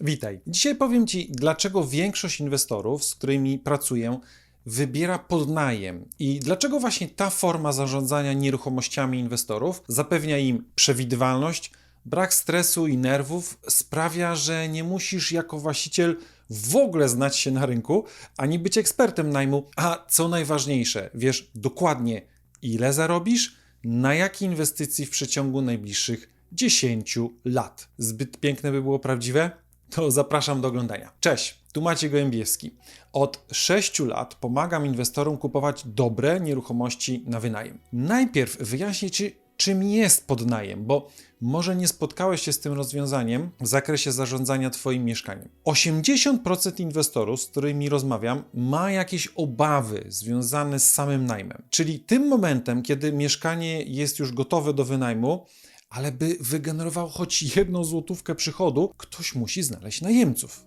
Witaj. Dzisiaj powiem Ci, dlaczego większość inwestorów, z którymi pracuję, wybiera podnajem i dlaczego właśnie ta forma zarządzania nieruchomościami inwestorów zapewnia im przewidywalność, brak stresu i nerwów, sprawia, że nie musisz jako właściciel w ogóle znać się na rynku, ani być ekspertem najmu, a co najważniejsze, wiesz dokładnie ile zarobisz, na jakiej inwestycji w przeciągu najbliższych 10 lat. Zbyt piękne by było prawdziwe? To zapraszam do oglądania. Cześć, tu Maciej Gołębiewski. Od 6 lat pomagam inwestorom kupować dobre nieruchomości na wynajem. Najpierw wyjaśnię Ci, czym jest podnajem, bo może nie spotkałeś się z tym rozwiązaniem w zakresie zarządzania Twoim mieszkaniem. 80% inwestorów, z którymi rozmawiam, ma jakieś obawy związane z samym najmem, czyli tym momentem, kiedy mieszkanie jest już gotowe do wynajmu, ale by wygenerował choć jedną złotówkę przychodu, ktoś musi znaleźć najemców.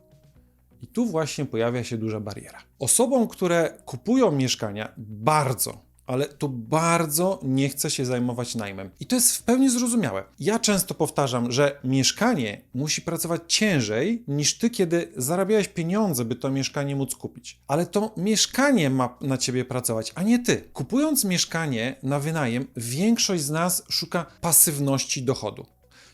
I tu właśnie pojawia się duża bariera. Osobom, które kupują mieszkania, bardzo, ale to bardzo nie chce się zajmować najmem. I to jest w pełni zrozumiałe. Ja często powtarzam, że mieszkanie musi pracować ciężej niż ty, kiedy zarabiałeś pieniądze, by to mieszkanie móc kupić. Ale to mieszkanie ma na ciebie pracować, a nie ty. Kupując mieszkanie na wynajem, większość z nas szuka pasywności dochodu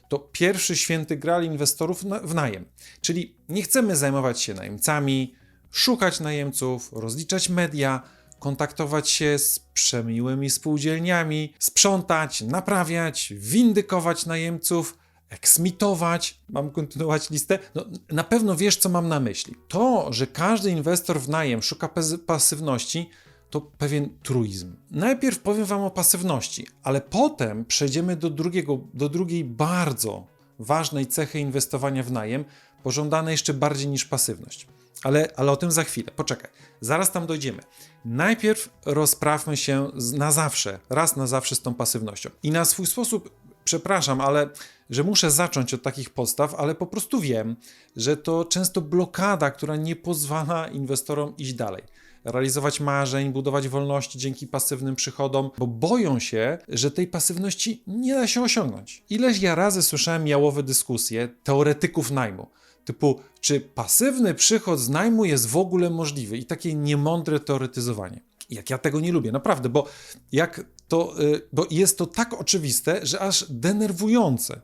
to pierwszy święty gral inwestorów w najem. Czyli nie chcemy zajmować się najemcami, szukać najemców, rozliczać media, kontaktować się z przemiłymi spółdzielniami, sprzątać, naprawiać, windykować najemców, eksmitować. Mam kontynuować listę? No, na pewno wiesz, co mam na myśli. To, że każdy inwestor w najem szuka pasywności, to pewien truizm. Najpierw powiem Wam o pasywności, ale potem przejdziemy do, drugiego, do drugiej bardzo ważnej cechy inwestowania w najem, pożądanej jeszcze bardziej niż pasywność. Ale, ale o tym za chwilę, poczekaj, zaraz tam dojdziemy. Najpierw rozprawmy się na zawsze, raz na zawsze z tą pasywnością. I na swój sposób, przepraszam, ale że muszę zacząć od takich podstaw, ale po prostu wiem, że to często blokada, która nie pozwala inwestorom iść dalej realizować marzeń, budować wolności dzięki pasywnym przychodom, bo boją się, że tej pasywności nie da się osiągnąć. Ileś ja razy słyszałem jałowe dyskusje teoretyków najmu, typu czy pasywny przychód z najmu jest w ogóle możliwy i takie niemądre teoretyzowanie. Jak ja tego nie lubię, naprawdę, bo jak to, y, bo jest to tak oczywiste, że aż denerwujące,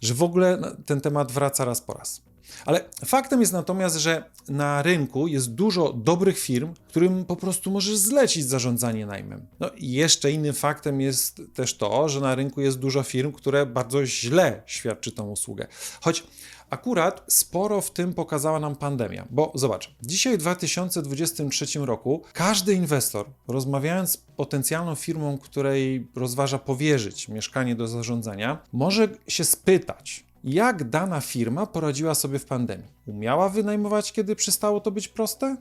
że w ogóle ten temat wraca raz po raz. Ale faktem jest natomiast, że na rynku jest dużo dobrych firm, którym po prostu możesz zlecić zarządzanie najmem. No i jeszcze innym faktem jest też to, że na rynku jest dużo firm, które bardzo źle świadczy tą usługę. Choć Akurat sporo w tym pokazała nam pandemia, bo zobacz, dzisiaj w 2023 roku każdy inwestor, rozmawiając z potencjalną firmą, której rozważa powierzyć mieszkanie do zarządzania, może się spytać, jak dana firma poradziła sobie w pandemii? Umiała wynajmować, kiedy przestało to być proste?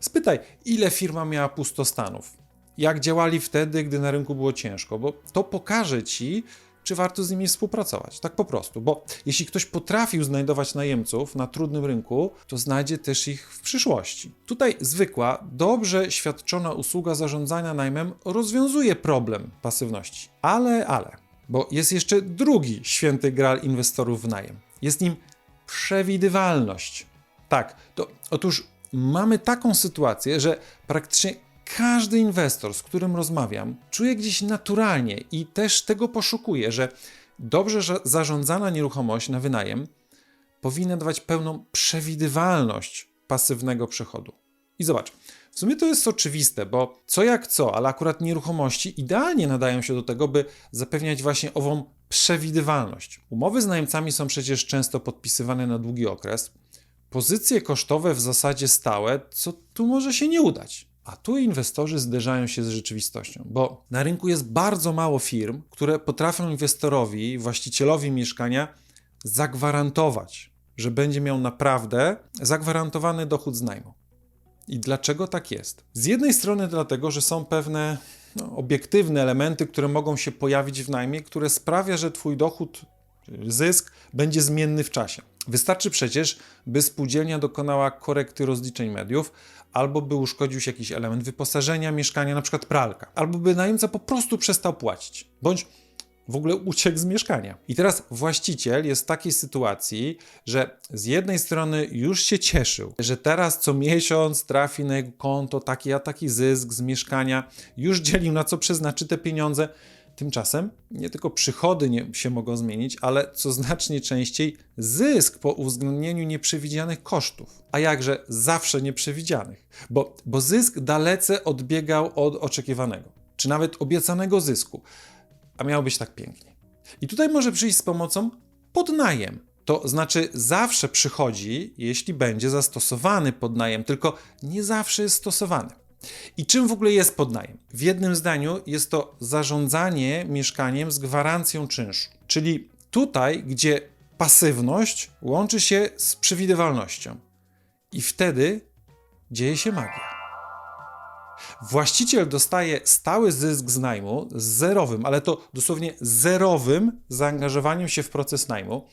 Spytaj, ile firma miała pustostanów? Jak działali wtedy, gdy na rynku było ciężko? Bo to pokaże ci, czy warto z nimi współpracować. Tak po prostu. Bo jeśli ktoś potrafił znajdować najemców na trudnym rynku, to znajdzie też ich w przyszłości. Tutaj zwykła, dobrze świadczona usługa zarządzania najmem rozwiązuje problem pasywności. Ale, ale. Bo jest jeszcze drugi święty gral inwestorów w najem. Jest nim przewidywalność. Tak, to otóż mamy taką sytuację, że praktycznie każdy inwestor, z którym rozmawiam, czuje gdzieś naturalnie i też tego poszukuje, że dobrze zarządzana nieruchomość na wynajem powinna dawać pełną przewidywalność pasywnego przychodu. I zobacz, w sumie to jest oczywiste, bo co jak co, ale akurat nieruchomości idealnie nadają się do tego, by zapewniać właśnie ową przewidywalność. Umowy z najemcami są przecież często podpisywane na długi okres. Pozycje kosztowe w zasadzie stałe, co tu może się nie udać. A tu inwestorzy zderzają się z rzeczywistością, bo na rynku jest bardzo mało firm, które potrafią inwestorowi, właścicielowi mieszkania zagwarantować, że będzie miał naprawdę zagwarantowany dochód z najmu. I dlaczego tak jest? Z jednej strony dlatego, że są pewne no, obiektywne elementy, które mogą się pojawić w najmie, które sprawia, że Twój dochód, zysk będzie zmienny w czasie. Wystarczy przecież, by spółdzielnia dokonała korekty rozliczeń mediów, albo by uszkodził się jakiś element wyposażenia mieszkania, na przykład pralka, albo by najemca po prostu przestał płacić, bądź w ogóle uciekł z mieszkania. I teraz właściciel jest w takiej sytuacji, że z jednej strony już się cieszył, że teraz co miesiąc trafi na jego konto taki a taki zysk z mieszkania, już dzielił na co przeznaczy te pieniądze. Tymczasem nie tylko przychody nie, się mogą zmienić, ale co znacznie częściej zysk po uwzględnieniu nieprzewidzianych kosztów. A jakże zawsze nieprzewidzianych, bo, bo zysk dalece odbiegał od oczekiwanego, czy nawet obiecanego zysku, a miało być tak pięknie. I tutaj może przyjść z pomocą podnajem. To znaczy zawsze przychodzi, jeśli będzie zastosowany podnajem, tylko nie zawsze jest stosowany. I czym w ogóle jest podnajem? W jednym zdaniu jest to zarządzanie mieszkaniem z gwarancją czynszu. Czyli tutaj, gdzie pasywność łączy się z przewidywalnością. I wtedy dzieje się magia. Właściciel dostaje stały zysk z najmu z zerowym, ale to dosłownie zerowym zaangażowaniem się w proces najmu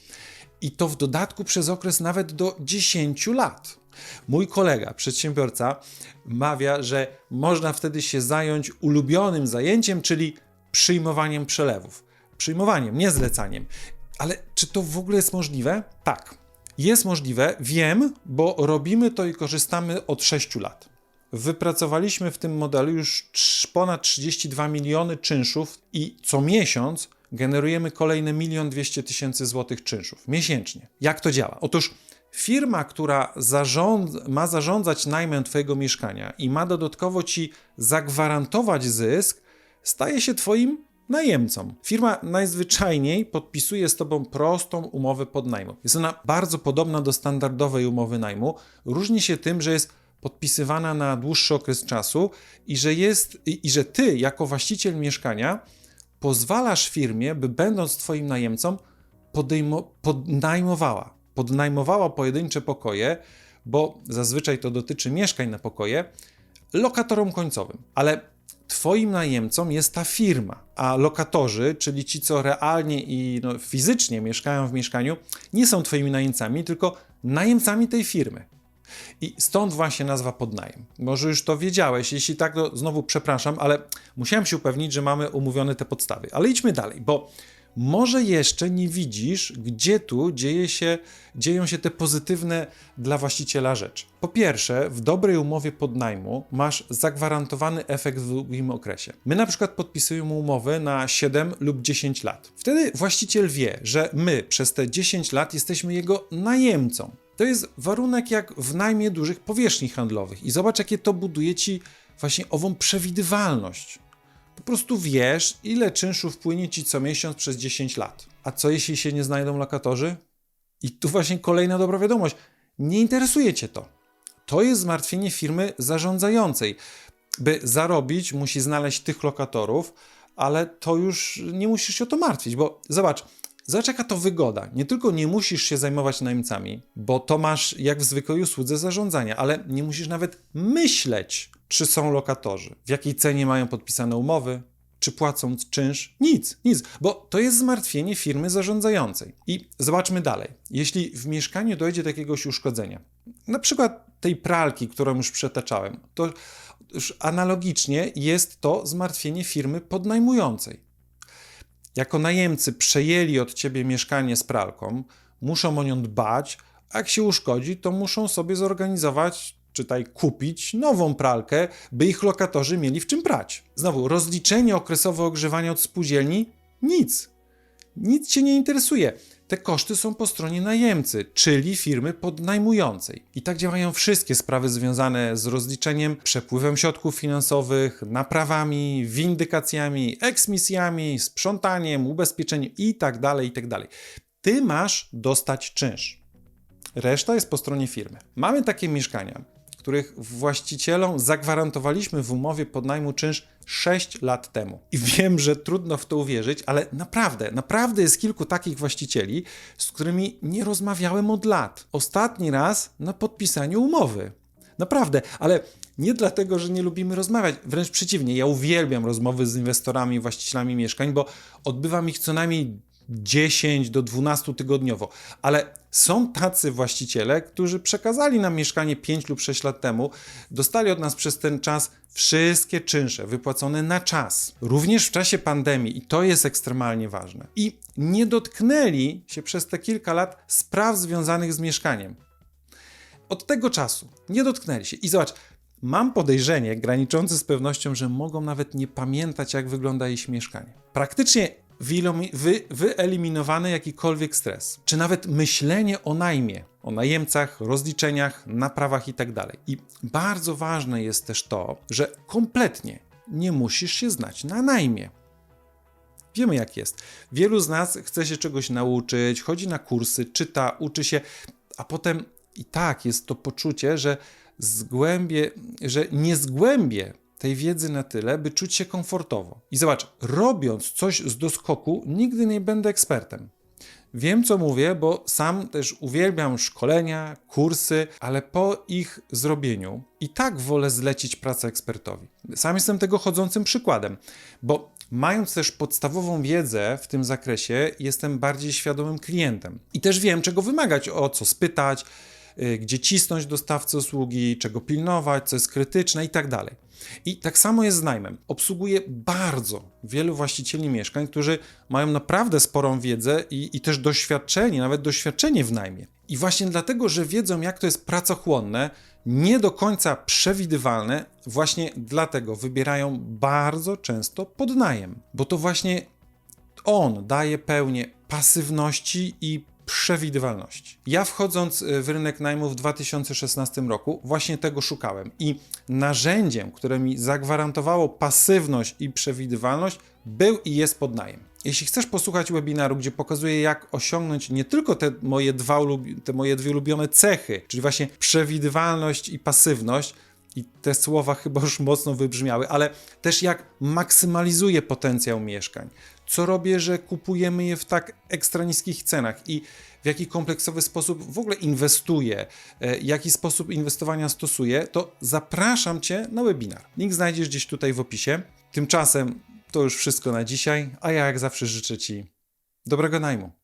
i to w dodatku przez okres nawet do 10 lat. Mój kolega, przedsiębiorca, mawia, że można wtedy się zająć ulubionym zajęciem, czyli przyjmowaniem przelewów. Przyjmowaniem, nie zlecaniem. Ale czy to w ogóle jest możliwe? Tak. Jest możliwe, wiem, bo robimy to i korzystamy od 6 lat. Wypracowaliśmy w tym modelu już ponad 32 miliony czynszów i co miesiąc generujemy kolejne 1 200 tysięcy złotych czynszów miesięcznie. Jak to działa? Otóż firma, która zarząd, ma zarządzać najmem Twojego mieszkania i ma dodatkowo Ci zagwarantować zysk, staje się Twoim najemcą. Firma najzwyczajniej podpisuje z Tobą prostą umowę podnajmu. Jest ona bardzo podobna do standardowej umowy najmu. Różni się tym, że jest podpisywana na dłuższy okres czasu i że, jest, i, i że Ty, jako właściciel mieszkania, pozwalasz firmie, by będąc Twoim najemcą, podejmo, podnajmowała, podnajmowała pojedyncze pokoje, bo zazwyczaj to dotyczy mieszkań na pokoje, lokatorom końcowym. Ale Twoim najemcą jest ta firma, a lokatorzy, czyli ci, co realnie i no, fizycznie mieszkają w mieszkaniu, nie są Twoimi najemcami, tylko najemcami tej firmy. I stąd właśnie nazwa podnajem. Może już to wiedziałeś, jeśli tak, to znowu przepraszam, ale musiałem się upewnić, że mamy umówione te podstawy. Ale idźmy dalej, bo może jeszcze nie widzisz, gdzie tu dzieje się, dzieją się te pozytywne dla właściciela rzeczy. Po pierwsze, w dobrej umowie podnajmu masz zagwarantowany efekt w długim okresie. My na przykład podpisujemy umowę na 7 lub 10 lat. Wtedy właściciel wie, że my przez te 10 lat jesteśmy jego najemcą. To jest warunek jak w najmie dużych powierzchni handlowych. I zobacz, jakie to buduje ci właśnie ową przewidywalność. Prostu wiesz, ile czynszów wpłynie ci co miesiąc przez 10 lat. A co jeśli się nie znajdą lokatorzy? I tu właśnie kolejna dobra wiadomość. Nie interesuje cię to. To jest zmartwienie firmy zarządzającej. By zarobić, musi znaleźć tych lokatorów, ale to już nie musisz się o to martwić, bo zobacz, Zobacz, jaka to wygoda. Nie tylko nie musisz się zajmować najemcami, bo to masz jak w zwykłej usłudze zarządzania, ale nie musisz nawet myśleć, czy są lokatorzy, w jakiej cenie mają podpisane umowy, czy płacą czynsz? Nic, nic, bo to jest zmartwienie firmy zarządzającej. I zobaczmy dalej. Jeśli w mieszkaniu dojdzie do jakiegoś uszkodzenia, na przykład tej pralki, którą już przetaczałem, to już analogicznie jest to zmartwienie firmy podnajmującej. Jako najemcy przejęli od ciebie mieszkanie z pralką, muszą o nią dbać, a jak się uszkodzi, to muszą sobie zorganizować czytaj kupić nową pralkę, by ich lokatorzy mieli w czym prać. Znowu, rozliczenie okresowe ogrzewania od spółdzielni? Nic. Nic cię nie interesuje. Te koszty są po stronie najemcy, czyli firmy podnajmującej. I tak działają wszystkie sprawy związane z rozliczeniem, przepływem środków finansowych, naprawami, windykacjami, eksmisjami, sprzątaniem, ubezpieczeniem itd., tak itd. Tak Ty masz dostać czynsz. Reszta jest po stronie firmy. Mamy takie mieszkania, których właścicielom zagwarantowaliśmy w umowie podnajmu czynsz 6 lat temu. I wiem, że trudno w to uwierzyć, ale naprawdę, naprawdę jest kilku takich właścicieli, z którymi nie rozmawiałem od lat. Ostatni raz na podpisaniu umowy. Naprawdę, ale nie dlatego, że nie lubimy rozmawiać, wręcz przeciwnie, ja uwielbiam rozmowy z inwestorami, właścicielami mieszkań, bo odbywam ich co najmniej 10 do 12 tygodniowo, ale są tacy właściciele, którzy przekazali nam mieszkanie 5 lub 6 lat temu, dostali od nas przez ten czas wszystkie czynsze wypłacone na czas, również w czasie pandemii, i to jest ekstremalnie ważne. I nie dotknęli się przez te kilka lat spraw związanych z mieszkaniem. Od tego czasu nie dotknęli się. I zobacz, mam podejrzenie graniczące z pewnością, że mogą nawet nie pamiętać, jak wygląda ich mieszkanie. Praktycznie wy, wyeliminowany jakikolwiek stres, czy nawet myślenie o najmie, o najemcach, rozliczeniach, naprawach itd. I bardzo ważne jest też to, że kompletnie nie musisz się znać na najmie. Wiemy jak jest. Wielu z nas chce się czegoś nauczyć, chodzi na kursy, czyta, uczy się, a potem i tak jest to poczucie, że zgłębie, że nie zgłębię tej wiedzy na tyle, by czuć się komfortowo. I zobacz, robiąc coś z doskoku, nigdy nie będę ekspertem. Wiem, co mówię, bo sam też uwielbiam szkolenia, kursy, ale po ich zrobieniu i tak wolę zlecić pracę ekspertowi. Sam jestem tego chodzącym przykładem, bo mając też podstawową wiedzę w tym zakresie, jestem bardziej świadomym klientem i też wiem, czego wymagać, o co spytać, y, gdzie cisnąć dostawcę usługi, czego pilnować, co jest krytyczne i tak dalej. I tak samo jest z najmem. Obsługuję bardzo wielu właścicieli mieszkań, którzy mają naprawdę sporą wiedzę i, i też doświadczenie, nawet doświadczenie w najmie. I właśnie dlatego, że wiedzą, jak to jest pracochłonne, nie do końca przewidywalne, właśnie dlatego wybierają bardzo często podnajem, bo to właśnie on daje pełnię pasywności i przewidywalności. Ja wchodząc y, w rynek najmu w 2016 roku właśnie tego szukałem i narzędziem, które mi zagwarantowało pasywność i przewidywalność był i jest podnajem. Jeśli chcesz posłuchać webinaru, gdzie pokazuję jak osiągnąć nie tylko te moje, dwa, te moje dwie ulubione cechy, czyli właśnie przewidywalność i pasywność, i te słowa chyba już mocno wybrzmiały, ale też jak maksymalizuję potencjał mieszkań. Co robię, że kupujemy je w tak ekstra niskich cenach i w jaki kompleksowy sposób w ogóle inwestuję, e, jaki sposób inwestowania stosuję, to zapraszam Cię na webinar. Link znajdziesz gdzieś tutaj w opisie. Tymczasem to już wszystko na dzisiaj, a ja jak zawsze życzę Ci dobrego najmu.